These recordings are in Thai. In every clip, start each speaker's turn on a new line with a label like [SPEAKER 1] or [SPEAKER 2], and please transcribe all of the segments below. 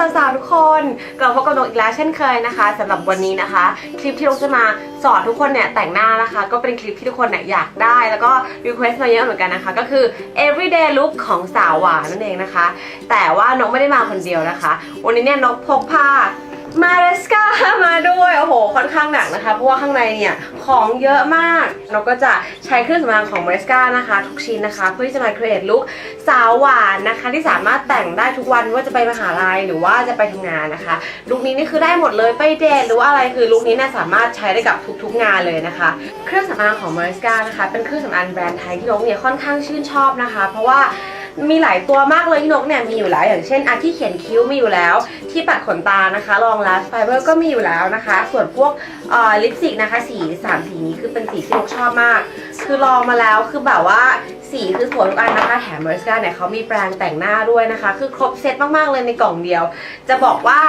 [SPEAKER 1] สาวๆทุกคนกลับมาพบกับนกอีกแล้วเช่นเคยนะคะสำหรับวันนี้นะคะ คลิปที่นกจะมาสอนทุกคนเนี่ยแต่งหน้านะคะ ก็เป็นคลิปที่ทุกคนเนี่ยอยากได้ แล้วก็รีเควสต์มาเยอะเหมือนกันนะคะ ก็คือ everyday look ของสาวหวานนั่นเองนะคะ แต่ว่านกไม่ได้มาคนเดียวนะคะ วันนี้เนี่ยนกพกพา มาเรสกามาด้วยโอ้โหค่อนข้างหนักนะคะ เพราะว่าข้างในเนี่ยของเยอะมากนกก็จะใช้เครื่องสำอางของมาเรสกานะคะ ทุกชิ้นนะคะ เพื่อที่จะมา create look สาวหวานนะคะ ที่สามารถแต่งได้ทุกวันว่าจะไปมหาลัยหรือว่าจะไปทำงานนะคะลุคนี้นี่คือได้หมดเลยไปเดทหรือว่าอะไรคือลุคนี้เนี่ยสามารถใช้ได้กับทุกๆงานเลยนะคะ เครื่องสำอางของมาริสกานะคะ เป็นเครื่องสำอางแบรนด์ไทยที่นกเนี่ยค่อนข้างชื่นชอบนะคะ เพราะว่า มีหลายตัวมากเลยนกเนี่ยมีอยู่แล้วอย่างเช่นอันที่เขียนคิ้วมีอยู่แล้ว ที่ปัดขนตานะคะรองลาสไฟเบอร์ก็มีอยู่แล้วนะคะ ส่วนพวกลิปสติกนะคะสีสามสีนี้คือเป็นสีที่นกชอบมาก คือลองมาแล้วคือแบบว่า สีคือสวยทุกอันนะคะ แถมมาริสกาเนี่ยเขามีแปรงแต่งหน้าด้วยนะคะ คือครบเซตมากๆเลยในกล่องเดียว จะบอกว่า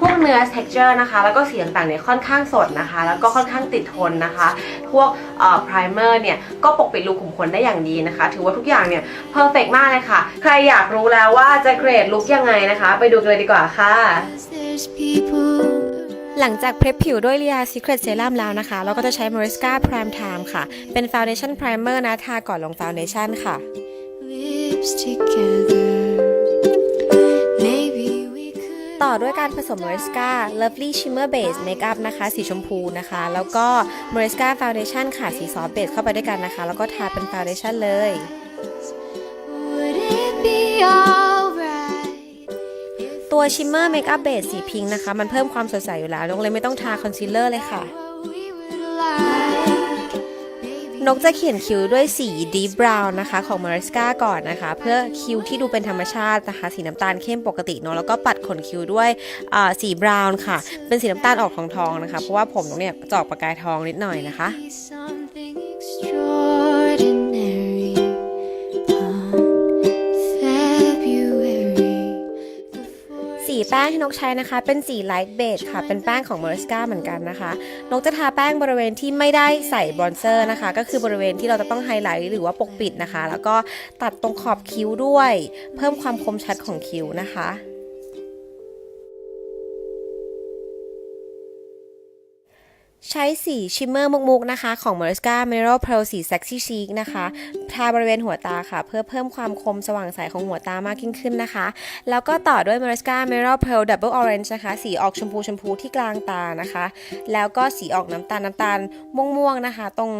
[SPEAKER 1] พวกเนื้อ texture นะคะ แล้วก็สีต่างๆเนี่ยค่อนข้างสดนะคะ แล้วก็ค่อนข้างติดทนนะคะ พวกเอ่อ primer เนี่ยก็ปกปิดรูขุมขนได้อย่างดีนะคะ ถือว่าทุกอย่างเนี่ย perfect มากเลยค่ะ ใครอยากรู้แล้วว่าจะเกรดลุคยังไงนะคะ ไปดูกันเลยดีกว่าค่ะ
[SPEAKER 2] หลังจากเพรสผิวด้วย Lia Secret Serum แล้วนะคะ เราก็จะใช้ Mariska Prime Time ค่ะ เป็น Foundation Primer นะทาก่อนลง Foundation ค่ะ
[SPEAKER 3] lips together. Maybe we could
[SPEAKER 2] ต่อด้วยการผสม Mariska Lovely Shimmer Base Makeup นะคะ สีชมพูนะคะ แล้วก็ Mariska Foundation ค่ะ สีซอฟต์เบสเข้าไปด้วยกันนะคะ แล้วก็ทาเป็น Foundation เลย ตัว Shimmer Makeup Base สีพิงค์นะคะ มันเพิ่มความสดใสอยู่แล้วนกเลยไม่ต้องทาคอนซีลเลอร์เลยค่ะ นกจะเขียนคิ้วด้วยสี Deep Brown นะคะ ของ Mariska ก่อนนะคะ เพื่อคิ้วที่ดูเป็นธรรมชาตินะคะสีน้ำตาลเข้มปกติเนาะแล้วก็ปัดขนคิ้วด้วยอ่าสี Brown ค่ะ เป็นสีน้ำตาลออกทองทองนะคะ เพราะว่าผมนกเนี่ยจอกประกายทองนิดหน่อยนะคะ แป้งที่นกใช้นะคะ เป็นสี Light Beige ค่ะ เป็นแป้งของ Mariska เหมือนกันนะคะ นกจะทาแป้งบริเวณที่ไม่ได้ใส่บรอนเซอร์นะคะ ก็คือบริเวณที่เราจะต้องไฮไลท์หรือว่าปกปิดนะคะ แล้วก็ตัดตรงขอบคิ้วด้วย เพิ่มความคมชัดของคิ้วนะคะ ใช้สีชิมเมอร์มุกๆนะคะ ของ Mariska Mineral Pearl สี Sexy Chic นะคะทาบริเวณหัวตาค่ะ เพื่อเพิ่มความคมสว่างใสของหัวตามากยิ่งขึ้นนะคะ แล้วก็ต่อด้วย Mariska Mineral Pearl Double Orange นะคะ สีออกชมพูชมพูที่กลางตานะคะ แล้วก็สีออกน้ำตาลน้ำตาลม่วงๆนะคะ ตรง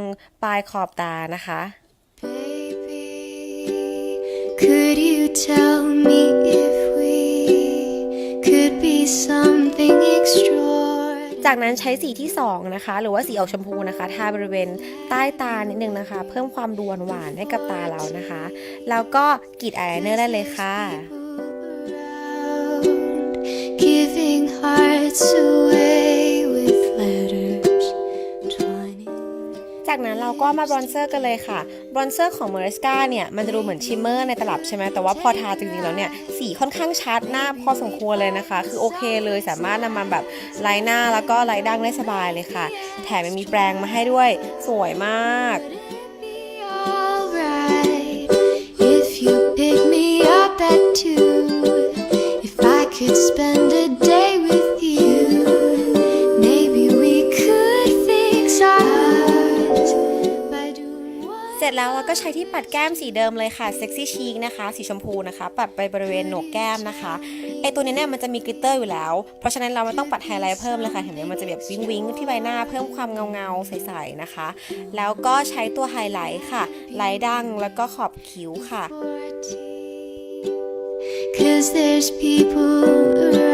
[SPEAKER 2] ปลายขอบตานะคะ
[SPEAKER 3] Baby, could you tell me
[SPEAKER 2] จากนั้นใช้สีที่ 2 นะคะ หรือว่าสีออกชมพูนะคะทาบริเวณใต้ตานิดนึงนะคะ เพิ่มความดวนหวานให้กับตาเรานะคะ แล้วก็กรีดอายไลเนอร์ได้เลยค่ะ จากนั้นเราก็มาบรอนเซอร์กันเลยค่ะ บรอนเซอร์ของเมอร์สกาเนี่ยมันจะดูเหมือนชิมเมอร์ในตลับใช่ไหมแต่ว่าพอทาจริงๆแล้วเนี่ยสีค่อนข้างชัดหน้าพอสมควรเลยนะคะ คือโอเคเลยสามารถนำมาแบบไลท์หน้าแล้วก็ไลท์ดั้งได้สบายเลยค่ะ แถมยังมีแปรงมาให้ด้วยสวยมาก เสร็จแล้วเราก็ใช้ที่ปัดแก้มสีเดิมเลยค่ะ Sexy Chic นะคะ สีชมพูนะคะ ปัดไปบริเวณโหนกแก้มนะคะไอตัวนี้เนี่ยมันจะมีกลิตเตอร์อยู่แล้ว เพราะฉะนั้นเราไม่ต้องปัดไฮไลท์เพิ่มเลยค่ะเห็นไหมมันจะแบบวิงวิงที่ใบหน้าเพิ่มความเงาเงาใสๆนะคะ แล้วก็ใช้ตัวไฮไลท์ค่ะไลท์ดั้งแล้วก็ขอบคิ้วค่ะ
[SPEAKER 3] Cause there's people around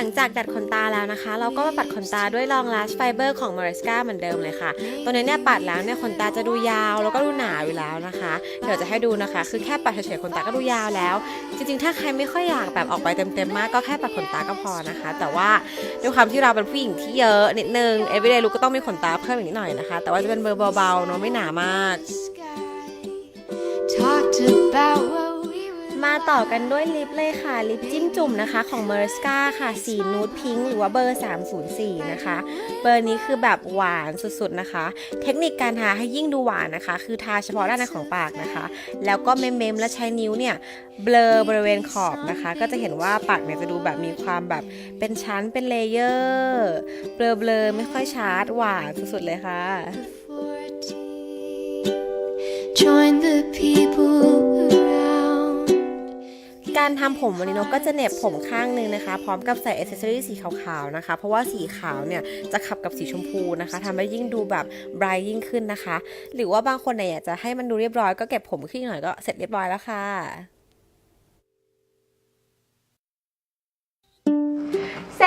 [SPEAKER 2] หลังจากดัดขนตาแล้วนะคะ เราก็มาปัดขนตาด้วยลองลาสไฟเบอร์ของ Mariska เหมือนเดิมเลยค่ะ ตัวนี้เนี่ยปัดแล้วเนี่ยขนตาจะดูยาว แล้วก็ดูหนาอยู่แล้วนะคะ เดี๋ยวจะให้ดูนะคะ คือแค่ปัดเฉยๆขนตาก็ดูยาวแล้ว จริงๆ ถ้าใครไม่ค่อยอยากแบบออกไปเต็มๆมากก็แค่ปัดขนตาก็พอนะคะ แต่ว่าด้วยความที่เราเป็นผู้หญิงที่เยอะนิดนึง everyday look ก็ต้องมีขนตาเพิ่มอีกนิดหน่อยนะคะ แต่ว่าจะเป็นเบอร์เบาๆเนาะไม่หนามาก
[SPEAKER 3] talked
[SPEAKER 2] ต่อกันด้วยลิปเลยค่ะ ลิปจิ้มจุ่มนะคะของ m e r s c a ค่ะ สีนูดพิงหรือว่าเบอร์ 304 นะคะ เบอร์นี้คือแบบหวานสุดๆนะคะ เทคนิคการทาให้ยิ่งดูหวานนะคะ คือทาเฉพาะด้านในของปากนะคะ แล้วก็เมมๆและใช้นิ้วเนี่ยเบลอบริเวณขอบนะคะ ก็จะเห็นว่าปากเนี่ยจะดูแบบมีความแบบเป็นชั้นเป็นเลเยอร์เบลอๆไม่ค่อยชัดหวานสุดๆเลยค่ะ
[SPEAKER 3] Join the people
[SPEAKER 2] การทำผมวันนี้นกก็จะเน็บผมข้างหนึงนะคะ พร้อมกับใส่อ c เซสซอรี่สีขาวๆนะคะ เพราะว่าสีขาวเนี่ยจะขับกับสีชมพูนะคะทำให้ยิ่งดูแบบไบรท์ยิ่งขึ้นนะคะ หรือว่าบางคนเนี่ยอยากจะให้มันดูเรียบร้อยก็เก็บผมขึ้นหน่อยก็เสร็จเรียบร้อยแล้วค่ะ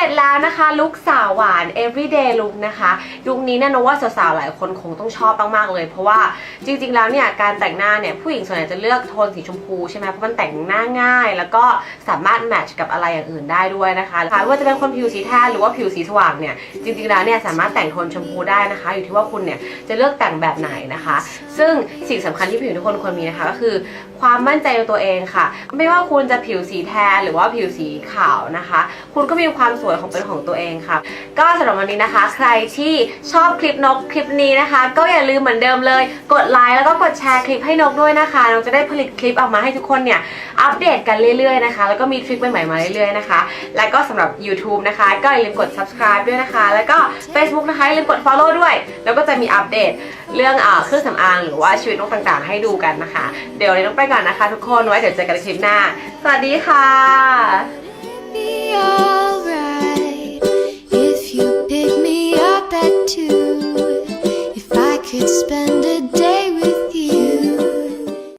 [SPEAKER 1] ร็จแล้วนะคะลุคสาวหวาน everyday look นะคะลุคนี้เนี่ยนว่าสาวๆหลายคนคงต้องชอบมากๆเลย เพราะว่าจริงๆแล้วเนี่ยการแต่งหน้าเนี่ยผู้หญิงส่วนใหญ่จะเลือกโทนสีชมพูใช่ไหมเพราะมันแต่งหน้าง่าย แล้วก็สามารถแมทช์กับอะไรอย่างอื่นได้ด้วยนะคะไม่ว่าจะเป็นคนผิวสีแทนหรือว่าผิวสีสว่างเนี่ยจริงๆแล้วเนี่ยสามารถแต่งโทนชมพูได้นะคะ อยู่ที่ว่าคุณเนี่ยจะเลือกแต่งแบบไหนนะคะ ซึ่งสิ่งสำคัญที่ผู้หญิงทุกคนควรมีนะคะก็คือ ความมั่นใจในตัวเองค่ะ ไม่ว่าคุณจะผิวสีแทนหรือว่าผิวสีขาวนะคะ คุณก็มีความสวยของเป็นของตัวเองค่ะ ก็สำหรับวันนี้นะคะ ใครที่ชอบคลิปนกคลิปนี้นะคะ ก็อย่าลืมเหมือนเดิมเลย กดไลค์แล้วก็กดแชร์คลิปให้นกด้วยนะคะนกจะได้ผลิตคลิปออกมาให้ทุกคนเนี่ยอัปเดตกันเรื่อยๆนะคะ แล้วก็มีทริคใหม่ๆมาเรื่อยๆนะคะ และก็สำหรับ YouTube นะคะ ก็อย่าลืมกด subscribe ด้วยนะคะ แล้วก็ Facebook นะคะอย่าลืมกด follow ด้วย แล้วก็จะมีอัปเดต เรื่องเอ่อเครื่องสำอางหรือว่าชีวิตนกต่างๆ ให้ดูกันนะคะ เดี๋ยววันนี้ต้องไปก่อนนะคะ ทุกคนไว้เดี๋ยวเจอกันในคลิปหน้า สวัสดีค่ะ